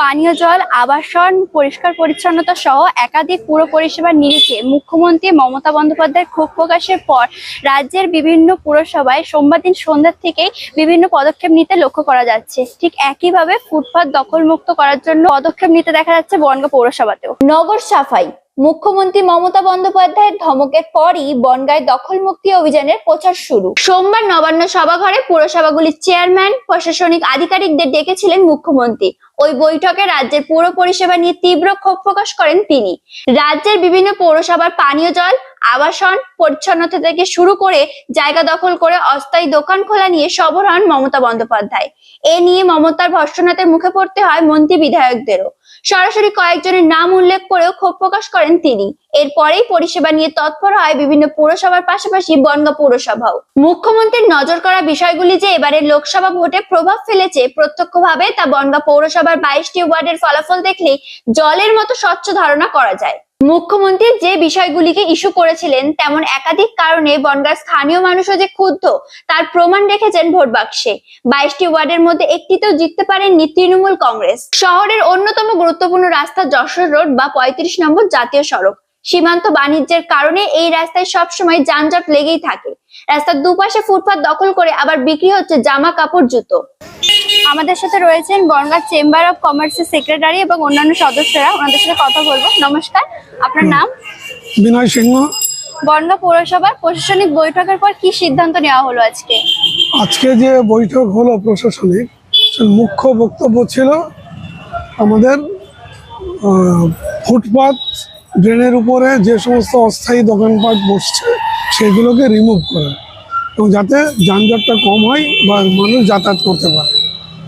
পানীয় জল, আবাসন, পরিষ্কার পরিচ্ছন্নতা সহ একাধিক পুরো পরিষেবা নিরিখে মুখ্যমন্ত্রী মমতা বন্দ্যোপাধ্যায়ের ক্ষোভ প্রকাশের পর রাজ্যের বিভিন্ন পুরসভায় সোমবার দিন সন্ধ্যার থেকেই বিভিন্ন পদক্ষেপ নিতে লক্ষ্য করা যাচ্ছে। ঠিক একইভাবে ফুটপাত দখলমুক্ত করার জন্য পদক্ষেপ নিতে দেখা যাচ্ছে বনগাঁ পৌরসভাতেও। নগর সাফাই। মুখ্যমন্ত্রী মমতা বন্দ্যোপাধ্যায়ের ধমকের পরই বনগাঁয় দখল মুক্তি অভিযানের প্রচার শুরু। সোমবার নবান্ন সভাঘরে পুরসভাগুলির চেয়ারম্যান, প্রশাসনিক আধিকারিকদের ডেকেছিলেন মুখ্যমন্ত্রী। ওই বৈঠকে রাজ্যের পৌর পরিষেবা নিয়ে তীব্র ক্ষোভ প্রকাশ করেন তিনি। রাজ্যের বিভিন্ন পৌরসভার পানীয় জল, আবাসন, পরিচ্ছন্নতা থেকে শুরু করে জায়গা দখল করে অস্থায়ী দোকান খোলা নিয়ে সবর হন মমতা বন্দ্যোপাধ্যায়। এ নিয়ে মমতার ভর্ষণাতের মুখে পড়তে হয় মন্ত্রী বিধায়কদেরও। সরাসরি কয়েকজনের নাম উল্লেখ করেও ক্ষোভ প্রকাশ করেন তিনি। এরপরেই পরিষেবা নিয়ে তৎপর হয় বিভিন্ন পৌরসভার পাশাপাশি বনগাঁ পৌরসভাও। মুখ্যমন্ত্রীর নজর করা বিষয়গুলি যে এবারে লোকসভা ভোটে প্রভাব ফেলেছে প্রত্যক্ষভাবে তা বনগাঁ পৌরসভার বাইশটি ওয়ার্ডের ফলাফল দেখলেই জলের মতো স্বচ্ছ ধারণা করা যায়। মুখ্যমন্ত্রী যে বিষয়গুলিকে ইস্যু করেছিলেন তেমন একাধিক কারণে বনগাঁর স্থানীয় মানুষও যে ক্ষুব্ধ, তার প্রমাণ রেখেছেন ভোট বাক্সে। বাইশটি ওয়ার্ডের মধ্যে একটিতেও জিততে পারেননি তৃণমূল কংগ্রেস। শহরের অন্যতম গুরুত্বপূর্ণ রাস্তা যশোর রোড বা পঁয়ত্রিশ নম্বর জাতীয় সড়ক। সীমান্ত বাণিজ্যের কারণে এই রাস্তায় সবসময় যানজট লেগেই থাকে। রাস্তার দুপাশে ফুটপাত দখল করে আবার বিক্রি হচ্ছে জামা কাপড়, জুতো। আমাদের সাথে রয়েছেন বনগাঁ চেম্বার অফ কমার্সের সেক্রেটারি এবং অন্যান্য সদস্যরা। ওনাদের সাথে কথা বলব। নমস্কার। আপনার নাম? বিনয় সিংহ। বনগাঁ পৌরসভার প্রশাসনিক বৈঠকের পর কি সিদ্ধান্ত নেওয়া হলো আজকে? আজকে যে বৈঠক হলো প্রশাসনিক মুখ্য বক্তব্য ছিল আমাদের আহ, ফুটপাত ড্রেনের উপরে যে সমস্ত অস্থায়ী দোকানপাট বসছে সেগুলোকে রিমুভ করা এবং যাতে যানজটটা কম হয় বা মানুষ যাতায়াত করতে পারে।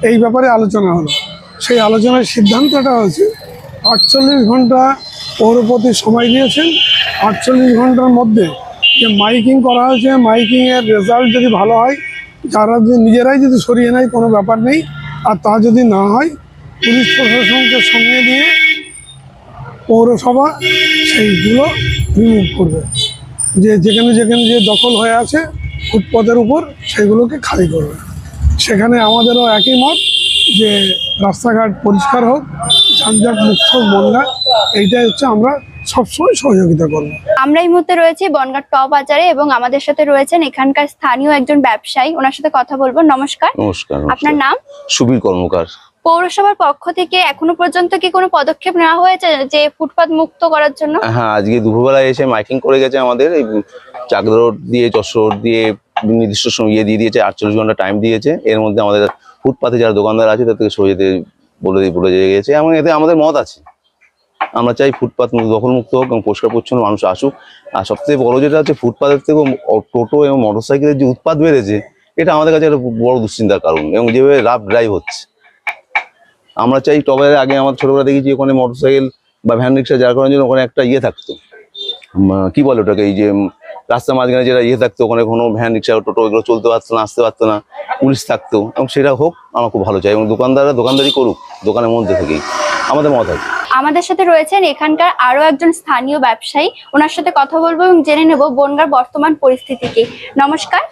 এই ব্যাপারে আলোচনা হলো। সেই আলোচনার সিদ্ধান্তটা হয়েছে, আটচল্লিশ ঘণ্টা পৌরপতি সময় দিয়েছেন, আটচল্লিশ ঘণ্টার মধ্যে যে মাইকিং করা হয়েছে, মাইকিংয়ের রেজাল্ট যদি ভালো হয়, যারা যদি নিজেরাই যদি সরিয়ে নেয়, কোনো ব্যাপার নেই। আর তা যদি না হয়, পুলিশ প্রশাসনকে সঙ্গে নিয়ে পৌরসভা সেইগুলো রিমুভ করবে। যে যেখানে যেখানে যে দখল হয়ে আছে ফুটপথের উপর সেগুলোকে খালি করবে। সেখানে আমাদেরও একই মত যে রাস্তাঘাট পরিষ্কার হোক যানজট মুক্ত হোক বনগা এইটাই হচ্ছে আমরা সবসময় সহযোগিতা করব। আমরা এই মুহূর্তে রয়েছি বনগাঁ টপ বাজারে এবং আমাদের সাথে রয়েছেন এখানকার স্থানীয় একজন ব্যবসায়ী। ওনার সাথে কথা বলব। নমস্কার। নমস্কার আপনার নাম? সুবীর কর্মকার। পৌরসভার পক্ষ থেকে এখনও পর্যন্ত কি কোনো পদক্ষেপ নেওয়া হয়েছে যে ফুটপাত মুক্ত করার জন্য? হ্যাঁ আজকে দুপুরবেলায় এসে মাইকিং করে গেছে আমাদের। এই চাকদা রোড দিয়ে যশোর রোড দিয়ে নির্দিষ্ট সময় ইয়ে দিয়ে দিয়েছে, আটচল্লিশ ঘণ্টা টাইম দিয়েছে। এর মধ্যে আমাদের ফুটপাথে যারা দোকানদার আছে, তাদেরকে সরে যেতে বলে দিয়ে বলে দিয়ে গেছে। এবং এতে আমাদের মত আছে। আমরা চাই ফুটপাত মুক্ত- দখলমুক্ত হোক এবং পরিষ্কার পরিচ্ছন্ন মানুষ আসুক। আর সবথেকে বড় যেটা হচ্ছে, ফুটপাতের থেকে টোটো এবং মোটরসাইকেলের যে উৎপাদ বেড়েছে, এটা আমাদের কাছে একটা বড় দুশ্চিন্তার কারণ এবং যেভাবে রাফ ড্রাইভ হচ্ছে। আমরা চাই তবে আগে আমার ছোটবেলা দেখেছি, ওখানে মোটরসাইকেল বা ভ্যান রিক্সা যার জন্য ওখানে একটা ইয়ে থাকতো। কি বলে ওটাকে, এই যে রাস্তার মাঝখানে যেটা ইয়ে থাকতো ওখানে কোনো ভ্যান রিক্সা টোটো এগুলো চলতে পারতো না আসতে পারতো না পুলিশ থাকতো এবং সেটা হোক আমার খুব ভালো চাই এবং দোকানদাররা দোকানদারি করুক দোকানের মধ্যে থেকেই। আমাদের মত আছে আমাদের সাথে রয়েছেন এখানকার আরও একজন স্থানীয় ব্যবসায়ী। ওনার সাথে কথা বলব এবং জেনে নেব বনগার বর্তমান পরিস্থিতিকে নমস্কার।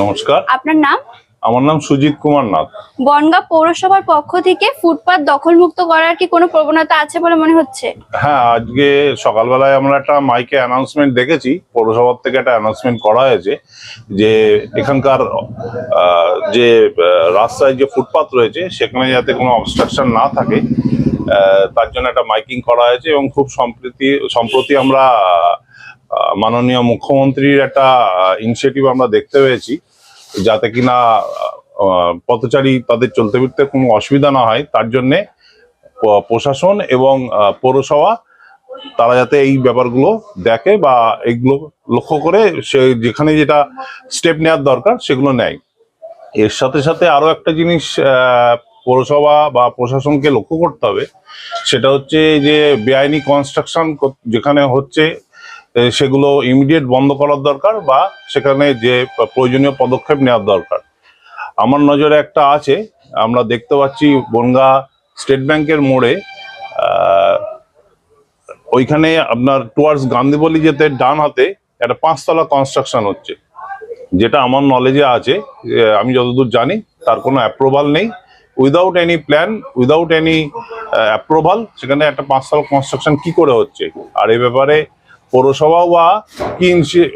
নমস্কার। আপনার নাম? আমার নাম সুজিত কুমার নাথ। বনগাঁ পৌরসভার পক্ষ থেকে ফুটপাত দখলমুক্ত করার কি কোনো প্রবণতা আছে বলে মনে হচ্ছে? হ্যাঁ আজকে সকালবেলায় আমরা একটা মাইকে অ্যানাউন্সমেন্ট দেখেছি পৌরসভার থেকে একটা অ্যানাউন্সমেন্ট করা হয়েছে যে এখানকার যে রাস্তায় যে ফুটপাত রয়েছে সেখানে যাতে কোনো অবস্ট্রাকশন না থাকে তার জন্য একটা মাইকিং করা হয়েছে এবং খুব সম্প্রতি সম্প্রতি আমরা মাননীয় মুখ্যমন্ত্রীর একটা ইনিশিয়েটিভ আমরা দেখতে পেয়েছি। যাতে কিনা পথচারী তাদের চলতে ফিরতে কোনো অসুবিধা না হয়, তার জন্যে প্রশাসন এবং পৌরসভা তারা যাতে এই ব্যাপারগুলো দেখে বা এইগুলো লক্ষ্য করে সে যেখানে যেটা স্টেপ নেওয়ার দরকার সেগুলো নেয়। এর সাথে সাথে আরও একটা জিনিস পৌরসভা বা প্রশাসনকে লক্ষ্য করতে হবে, সেটা হচ্ছে যে বেআইনি কনস্ট্রাকশন যেখানে হচ্ছে সেগুলো ইমিডিয়েট বন্ধ করার দরকার বা সেখানে যে প্রয়োজনীয় পদক্ষেপ নেওয়ার দরকার। আমার নজরে একটা আছে, আমরা দেখতে পাচ্ছি বনগা স্টেট ব্যাংকের মোড়ে ওইখানে আপনার টুয়ার্ডস গান্ধীবলি যেতে ডান হাতে একটা পাঁচতলা কনস্ট্রাকশন হচ্ছে। যেটা আমার নলেজে আছে আমি যতদূর জানি, তার কোনো অ্যাপ্রুভাল নেই। Without any plan without any approval সেখানে একটা পাঁচতলা কনস্ট্রাকশন কি করে হচ্ছে? আর এই ব্যাপারে পৌরসভাও বা কি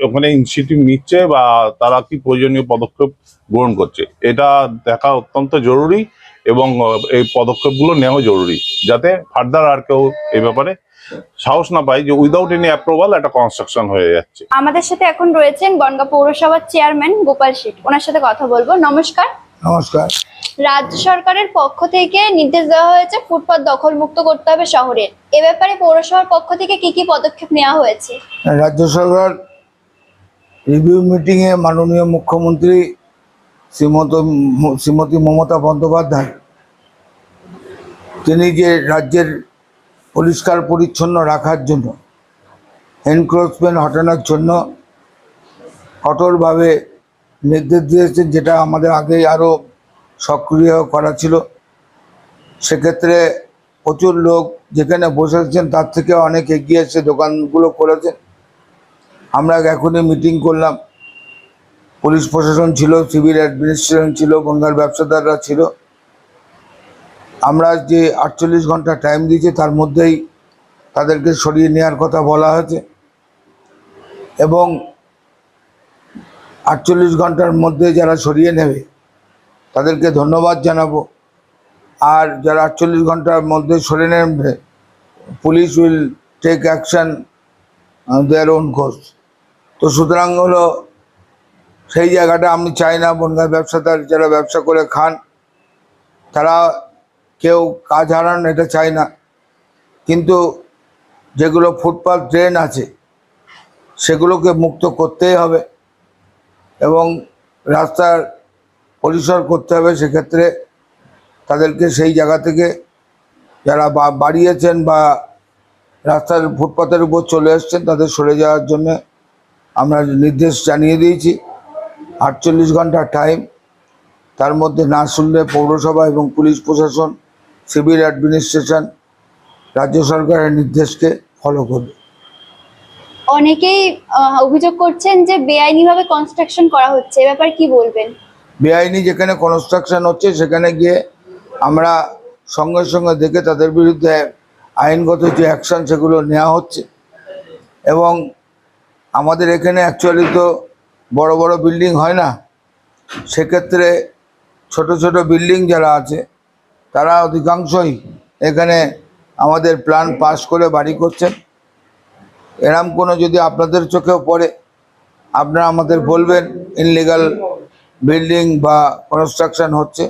ওখানে ইনিশিয়েটিভ নিচ্ছে বা তারা কি প্রয়োজনীয় পদক্ষেপ গ্রহণ করছে এটা দেখা অত্যন্ত জরুরি এবং এই পদক্ষেপগুলো নেওয়া জরুরি যাতে ফার্দার আর কেউ এই ব্যাপারে সাহস না পায় যে উইদাউট এনি অ্যাপ্রুভাল একটা কনস্ট্রাকশন হয়ে যাচ্ছে। আমাদের সাথে এখন রয়েছেন বনগাঁ পৌরসভার চেয়ারম্যান গোপাল শেঠ। ওনার সাথে কথা বলব। নমস্কার। নমস্কার। রাজ্য সরকারের পক্ষ থেকে নির্দেশ দেওয়া হয়েছে ফুটপাত দখল মুক্ত করতে হবে শহরের এ ব্যাপারে পৌরসভার পক্ষ থেকে কি কি পদক্ষেপ নেওয়া হয়েছে? রাজ্য সরকার রিভিউ মিটিংয়ে মাননীয় মুখ্যমন্ত্রী শ্রীমত শ্রীমতী মমতা বন্দ্যোপাধ্যায়, তিনি যে রাজ্যের পরিষ্কার পরিচ্ছন্ন রাখার জন্য এনক্রোচমেন্ট হটানোর জন্য কঠোরভাবে নির্দেশ দিয়েছেন, যেটা আমাদের আগে আরও সক্রিয় করা ছিল। সেক্ষেত্রে প্রচুর লোক যেখানে বসেছেন, তার থেকে অনেক এগিয়ে এসে দোকানগুলো করেছেন। আমরা এখনই মিটিং করলাম। পুলিশ প্রশাসন ছিল সিভিল অ্যাডমিনিস্ট্রেশন ছিল বঙ্গাল ব্যবসাদাররা ছিল। আমরা যে আটচল্লিশ ঘণ্টা টাইম দিয়েছি, তার মধ্যেই তাদেরকে সরিয়ে নেওয়ার কথা বলা হয়েছে। এবং আটচল্লিশ ঘণ্টার মধ্যে যারা সরিয়ে নেবে তাদেরকে ধন্যবাদ জানাব। আর যারা আটচল্লিশ ঘণ্টার মধ্যে সরে নেবে police will take action their own course. তো সুতরাং হলো, সেই জায়গাটা আমি চাই না, বনগাঁ ব্যবসাদার যারা ব্যবসা করে খান, তারা কেউ কাজ হারান, এটা চাই না। কিন্তু যেগুলো ফুটপাথ ড্রেন আছে, সেগুলোকে মুক্ত করতেই হবে এবং রাস্তার পরিসর করতে হবে, সেক্ষেত্রে তাদেরকে সেই জায়গা থেকে যারা বাড়িয়েছেন বা রাস্তার ফুটপাতের উপর চলে এসছেন, তাদের সরে যাওয়ার জন্য আমরা নির্দেশ জানিয়ে দিয়েছি। আটচল্লিশ ঘণ্টা টাইম তার মধ্যে না শুনলে পৌরসভা এবং পুলিশ প্রশাসন, সিভিল অ্যাডমিনিস্ট্রেশন, রাজ্য সরকারের নির্দেশকে ফলো করবে। অনেকেই অভিযোগ করছেন যে বেআইনিভাবে কনস্ট্রাকশন করা হচ্ছে, এ ব্যাপার কি বলবেন? বেআইনি যেখানে কনস্ট্রাকশন হচ্ছে, সেখানে গিয়ে আমরা সঙ্গে সঙ্গে দেখে তাদের বিরুদ্ধে আইনগত যে অ্যাকশন সেগুলো নেওয়া হচ্ছে। এবং আমাদের এখানে অ্যাকচুয়ালি তো বড় বড় বিল্ডিং হয় না। সেক্ষেত্রে ছোট ছোট বিল্ডিং যারা আছে, তারা অধিকাংশই এখানে আমাদের প্ল্যান পাস করে বাড়ি করছেন। এরম কোনো যদি আপনাদের চোখেও পড়ে, আপনারা আমাদের বলবেন ইনলিগাল বিল্ডিং বা কনস্ট্রাকশন হচ্ছে,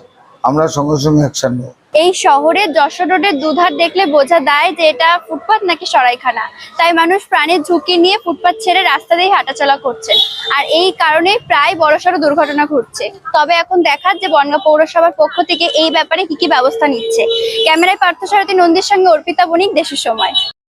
আমরা সঙ্গে সঙ্গে অ্যাকশন নেব। এই শহরের যশোর রোডের দুধার দেখলে বোঝা দেয় যে এটা ফুটপাত নাকি সরাইখানা। তাই মানুষ প্রাণের ঝুঁকি নিয়ে ফুটপাত ছেড়ে রাস্তা দিয়ে হাঁটাচলা করছেন। আর এই কারণে প্রায় বড়সড় দুর্ঘটনা ঘটছে। তবে এখন দেখার যে বনগাঁ পৌরসভার পক্ষ থেকে এই ব্যাপারে কি কি ব্যবস্থা নিচ্ছে। ক্যামেরায় পার্থ পার্থসারথী নন্দীর সঙ্গে অর্পিতা বণিক, দেশের সময়।